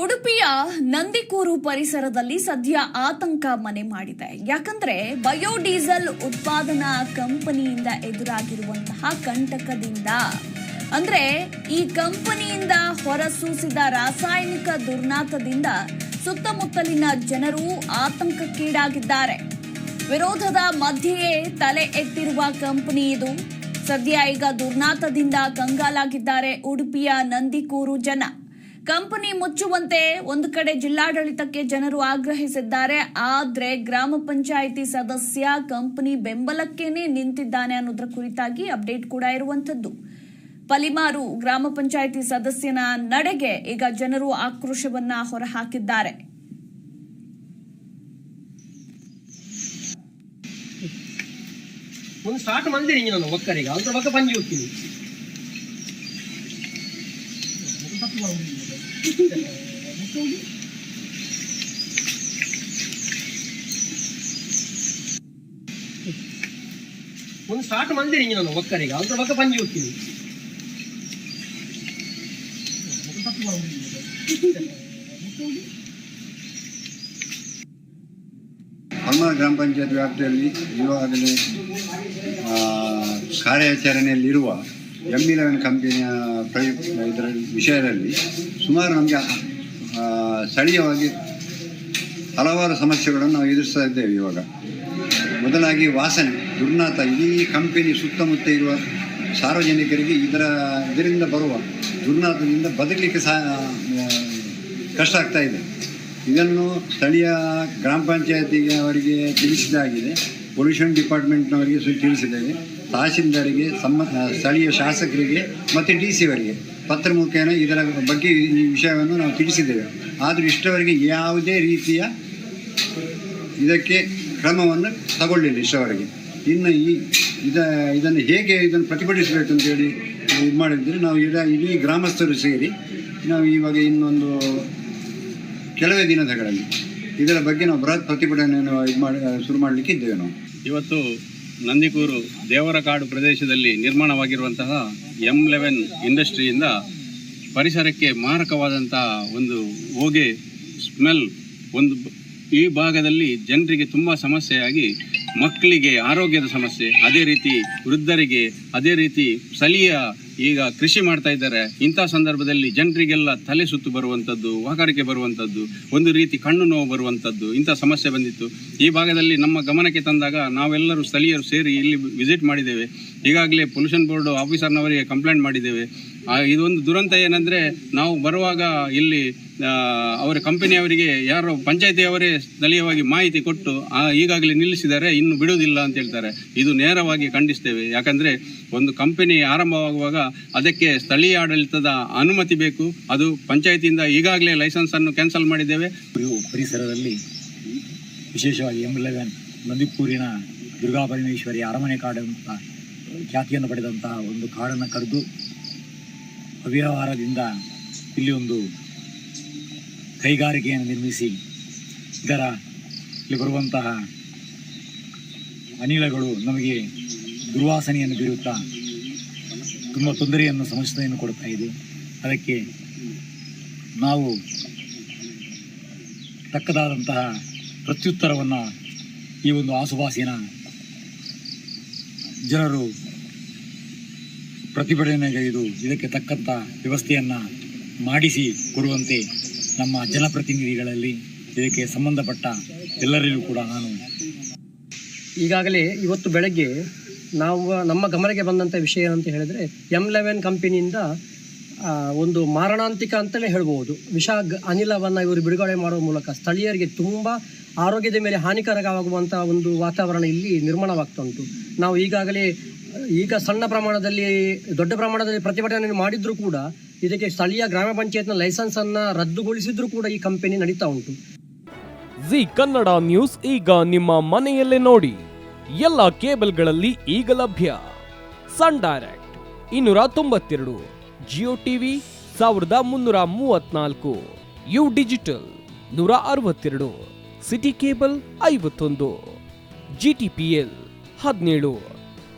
ಉಡುಪಿಯ ನಂದಿಕೂರು ಪರಿಸರದಲ್ಲಿ ಸದ್ಯ ಆತಂಕ ಮನೆ ಮಾಡಿದೆ. ಯಾಕಂದ್ರೆ ಬಯೋಡೀಸೆಲ್ ಉತ್ಪಾದನಾ ಕಂಪನಿಯಿಂದ ಎದುರಾಗಿರುವಂತಹ ಕಂಟಕದಿಂದ, ಅಂದ್ರೆ ಈ ಕಂಪನಿಯಿಂದ ಹೊರಸೂಸಿದ ರಾಸಾಯನಿಕ ದುರ್ನಾತದಿಂದ ಸುತ್ತಮುತ್ತಲಿನ ಜನರು ಆತಂಕಕ್ಕೀಡಾಗಿದ್ದಾರೆ. ವಿರೋಧದ ಮಧ್ಯೆಯೇ ತಲೆ ಎತ್ತಿರುವ ಕಂಪನಿ ಇದು. ಸದ್ಯ ಈಗ ದುರ್ನಾತದಿಂದ ಕಂಗಾಲಾಗಿದ್ದಾರೆ ಉಡುಪಿಯ ನಂದಿಕೂರು ಜನ. ಕಂಪನಿ ಮುಚ್ಚುವಂತೆ ಒಂದು ಕಡೆ ಜಿಲ್ಲಾಡಳಿತಕ್ಕೆ ಜನರು ಆಗ್ರಹಿಸಿದ್ದಾರೆ. ಆದ್ರೆ ಗ್ರಾಮ ಪಂಚಾಯಿತಿ ಸದಸ್ಯ ಕಂಪನಿ ಬೆಂಬಲಕ್ಕೇನೆ ನಿಂತಿದ್ದಾನೆ ಅನ್ನೋದ್ರ ಕುರಿತಾಗಿ ಅಪ್ಡೇಟ್ ಕೂಡ ಇರುವಂತದ್ದು ಪಲಿಮಾರು ಗ್ರಾಮ ಪಂಚಾಯಿತಿ ಸದಸ್ಯನ ನಡೆಗೆ ಈಗ ಜನರು ಆಕ್ರೋಶವನ್ನ ಹೊರಹಾಕಿದ್ದಾರೆ. ಒಂದು ಸ್ಟಾರ್ಟ್ ಮಾಡಿದ್ದೀನಿ ನಾನು, ಒಕ್ಕರಿಗೆ. ಅದ್ರ ಬಗ್ಗೆ ಬಂದು ಹೋಗ್ತೀನಿ ಒಂದು ಸ್ಟಾರ್ಟ್ ಮಾಡಿದ್ದೀನಿ ನಾನು ಒಕ್ಕರಿಗೆ ಅದ್ರ ಬಗ್ಗೆ ಪಂಜಿ ಹೋಗ್ತೀನಿ ಹಲ್ಮಾಳ ಗ್ರಾಮ ಪಂಚಾಯತ್ ವ್ಯಾಪ್ತಿಯಲ್ಲಿ ಇವಾಗಲೇ ಆ, ಕಾರ್ಯಾಚರಣೆಯಲ್ಲಿರುವ ಎಂ ಇಲೆವೆನ್ ಕಂಪನಿಯ ಪ್ರಯುಕ್ತ ಇದರ ವಿಷಯದಲ್ಲಿ ಸುಮಾರು ನಮಗೆ ಸ್ಥಳೀಯವಾಗಿ ಹಲವಾರು ಸಮಸ್ಯೆಗಳನ್ನು ನಾವು ಎದುರಿಸ್ತಾ ಇದ್ದೇವೆ ಇವಾಗ. ಮೊದಲಾಗಿ ವಾಸನೆ, ದುರ್ನಾತ, ಇಡೀ ಕಂಪನಿ ಸುತ್ತಮುತ್ತ ಇರುವ ಸಾರ್ವಜನಿಕರಿಗೆ ಇದರ ಇದರಿಂದ ಬರುವ ದುರ್ನಾತದಿಂದ ಬದುಕಲಿಕ್ಕೆ ಸಹ ಕಷ್ಟ ಆಗ್ತಾ ಇದೆ. ಇದನ್ನು ಸ್ಥಳೀಯ ಗ್ರಾಮ ಪಂಚಾಯತಿಗೆ ಅವರಿಗೆ ತಿಳಿಸಿದಾಗಿದೆ ಪೊಲ್ಯೂಷನ್ ಡಿಪಾರ್ಟ್ಮೆಂಟ್ನವರಿಗೆ ತಿಳಿಸಿದ್ದೇವೆ. ತಹಸೀಲ್ದಾರಿಗೆ ಸಮ್ಮ ಸ್ಥಳೀಯ ಶಾಸಕರಿಗೆ ಮತ್ತು ಡಿ ಸಿ ಅವರಿಗೆ ಪತ್ರ ಮುಖೇನ ಇದರ ಬಗ್ಗೆ ಈ ವಿಷಯವನ್ನು ನಾವು ತಿಳಿಸಿದ್ದೇವೆ. ಆದರೂ ಇಷ್ಟವರೆಗೆ ಯಾವುದೇ ರೀತಿಯ ಇದಕ್ಕೆ ಕ್ರಮವನ್ನು ತಗೊಳ್ಳಿಲ್ಲ ಇಷ್ಟವರೆಗೆ ಇನ್ನು ಈ ಇದ, ಇದನ್ನು ಹೇಗೆ ಇದನ್ನು ಪ್ರತಿಭಟಿಸಬೇಕು ಅಂತೇಳಿ ಇದು ಮಾಡಿದರೆ ನಾವು ಇಡ, ಇಡೀ ಗ್ರಾಮಸ್ಥರು ಸೇರಿ ನಾವು ಇವಾಗ ಇನ್ನೊಂದು ಕೆಲವೇ ದಿನಗಳಲ್ಲಿ ಇದರ ಬಗ್ಗೆ ನಾವು ಬೃಹತ್ ಪ್ರತಿಭಟನೆಯನ್ನು ಇದು ಮಾಡಿ ಶುರು ಮಾಡಲಿಕ್ಕೆ ಇದ್ದೇವೆ ನಾವು. ಇವತ್ತು ನಂದಿಕೂರು ದೇವರಕಾಡು ಪ್ರದೇಶದಲ್ಲಿ ನಿರ್ಮಾಣವಾಗಿರುವಂತಹ ಎಂ ಲೆವೆನ್ ಇಂಡಸ್ಟ್ರಿಯಿಂದ ಪರಿಸರಕ್ಕೆ ಮಾರಕವಾದಂತಹ ಒಂದು ಹೊಗೆ ಸ್ಮೆಲ್ ಒಂದು ಈ ಭಾಗದಲ್ಲಿ ಜನರಿಗೆ ತುಂಬ ಸಮಸ್ಯೆಯಾಗಿ, ಮಕ್ಕಳಿಗೆ ಆರೋಗ್ಯದ ಸಮಸ್ಯೆ, ಅದೇ ರೀತಿ ವೃದ್ಧರಿಗೆ, ಅದೇ ರೀತಿ ಸ್ಥಳೀಯ ಈಗ ಕೃಷಿ ಮಾಡ್ತಾ ಇದ್ದಾರೆ. ಇಂಥ ಸಂದರ್ಭದಲ್ಲಿ ಜನರಿಗೆಲ್ಲ ತಲೆ ಸುತ್ತು ಬರುವಂಥದ್ದು ವಾಕರಿಕೆ ಬರುವಂಥದ್ದು, ಒಂದು ರೀತಿ ಕಣ್ಣು ನೋವು ಬರುವಂಥದ್ದು, ಇಂಥ ಸಮಸ್ಯೆ ಬಂದಿತ್ತು. ಈ ಭಾಗದಲ್ಲಿ ನಮ್ಮ ಗಮನಕ್ಕೆ ತಂದಾಗ ನಾವೆಲ್ಲರೂ ಸ್ಥಳೀಯರು ಸೇರಿ ಇಲ್ಲಿ ವಿಸಿಟ್ ಮಾಡಿದ್ದೇವೆ. ಈಗಾಗಲೇ ಪೊಲ್ಯೂಷನ್ ಬೋರ್ಡ್ ಆಫೀಸರ್ನವರಿಗೆ ಕಂಪ್ಲೇಂಟ್ ಮಾಡಿದ್ದೇವೆ. ಇದೊಂದು ದುರಂತ ಏನಂದರೆ ನಾವು ಬರುವಾಗ ಇಲ್ಲಿ ಅವರ ಕಂಪನಿಯವರಿಗೆ ಯಾರೋ ಪಂಚಾಯತಿಯವರೇ ಸ್ಥಳೀಯವಾಗಿ ಮಾಹಿತಿ ಕೊಟ್ಟು ಈಗಾಗಲೇ ನಿಲ್ಲಿಸಿದರೆ ಇನ್ನು ಬಿಡುವುದಿಲ್ಲ ಅಂತ ಹೇಳ್ತಾರೆ. ಇದು ನೇರವಾಗಿ ಖಂಡಿಸ್ತೇವೆ. ಯಾಕಂದರೆ ಒಂದು ಕಂಪನಿ ಆರಂಭವಾಗುವಾಗ ಅದಕ್ಕೆ ಸ್ಥಳೀಯ ಆಡಳಿತದ ಅನುಮತಿ ಬೇಕು. ಅದು ಪಂಚಾಯತಿಯಿಂದ ಈಗಾಗಲೇ ಲೈಸೆನ್ಸನ್ನು ಕ್ಯಾನ್ಸಲ್ ಮಾಡಿದ್ದೇವೆ. ಪರಿಸರದಲ್ಲಿ ವಿಶೇಷವಾಗಿ ಎಂ ಲೆವೆನ್ ನಂದಿಪೂರಿನ ದುರ್ಗಾ ಪರಮೇಶ್ವರಿ ಅರಮನೆ ಕಾಡು ಖ್ಯಾತಿಯನ್ನು ಪಡೆದಂತಹ ಒಂದು ಕಾಡನ್ನು ಕಡಿದು ಅವ್ಯವಹಾರದಿಂದ ಇಲ್ಲಿ ಒಂದು ಕೈಗಾರಿಕೆಯನ್ನು ನಿರ್ಮಿಸಿ, ಇದರ ಇಲ್ಲಿ ಬರುವಂತಹ ಅನಿಲಗಳು ನಮಗೆ ದುರ್ವಾಸನೆಯನ್ನು ಬೀರುತ್ತಾ ತುಂಬ ತೊಂದರೆಯನ್ನು ಸಮಸ್ಯೆಯನ್ನು ಕೊಡ್ತಾ ಇದೆ. ಅದಕ್ಕೆ ನಾವು ತಕ್ಕದಾದಂತಹ ಪ್ರತ್ಯುತ್ತರವನ್ನು ಈ ಒಂದು ಆಸುಪಾಸಿನ ಜನರು ಪ್ರತಿಭಟನೆಗೈದು ಇದಕ್ಕೆ ತಕ್ಕಂಥ ವ್ಯವಸ್ಥೆಯನ್ನು ಮಾಡಿಸಿ ಕೊಡುವಂತೆ ನಮ್ಮ ಜನಪ್ರತಿನಿಧಿಗಳಲ್ಲಿ ಇದಕ್ಕೆ ಸಂಬಂಧಪಟ್ಟ ಎಲ್ಲರಿಗೂ ಕೂಡ ನಾನು ಈಗಾಗಲೇ ಇವತ್ತು ಬೆಳಗ್ಗೆ ನಾವು, ನಮ್ಮ ಗಮನಕ್ಕೆ ಬಂದಂಥ ವಿಷಯ ಅಂತ ಹೇಳಿದರೆ ಎಂ ಲೆವೆನ್ ಕಂಪನಿಯಿಂದ ಒಂದು ಮಾರಣಾಂತಿಕ ಅಂತಲೇ ಹೇಳ್ಬೋದು ವಿಷ ಅನಿಲವನ್ನು ಇವರು ಬಿಡುಗಡೆ ಮಾಡುವ ಮೂಲಕ ಸ್ಥಳೀಯರಿಗೆ ತುಂಬ ಆರೋಗ್ಯದ ಮೇಲೆ ಹಾನಿಕಾರಕವಾಗುವಂಥ ಒಂದು ವಾತಾವರಣ ಇಲ್ಲಿ ನಿರ್ಮಾಣವಾಗ್ತಾ ಉಂಟು. ನಾವು ಈಗಾಗಲೇ ಈಗ ಸಣ್ಣ ಪ್ರಮಾಣದಲ್ಲಿ, ದೊಡ್ಡ ಪ್ರಮಾಣದಲ್ಲಿ ಪ್ರತಿಭಟನೆ ಮಾಡಿದ್ರು ಕೂಡ ಇದಕ್ಕೆ ಸ್ಥಳೀಯ ಗ್ರಾಮ ಪಂಚಾಯತ್ನ ಅನ್ನ ರದ್ದುಗೊಳಿಸಿದ್ರು ಕೂಡ ಈ ಕಂಪನಿ ನಡೀತಾ ಉಂಟು. ಜಿ ಕನ್ನಡ ನ್ಯೂಸ್ ಈಗ ನಿಮ್ಮ ಮನೆಯಲ್ಲೇ ನೋಡಿ. ಎಲ್ಲ ಕೇಬಲ್ಗಳಲ್ಲಿ ಈಗ ಲಭ್ಯ. ಸನ್ ಡೈರೆಕ್ಟ್ ಇನ್ನೂರ ತೊಂಬತ್ತೆರಡು, ಜಿಯೋ ಟಿವಿ ಸಾವಿರದ ಮುನ್ನೂರ ಮೂವತ್ನಾಲ್ಕು, ಯು ಡಿಜಿಟಲ್ ನೂರ ಅರವತ್ತೆರಡು, ಸಿಟಿ ಕೇಬಲ್ ಐವತ್ತೊಂದು, ಜಿ ಟಿ ಪಿ ಎಲ್ ಹದಿನೇಳು.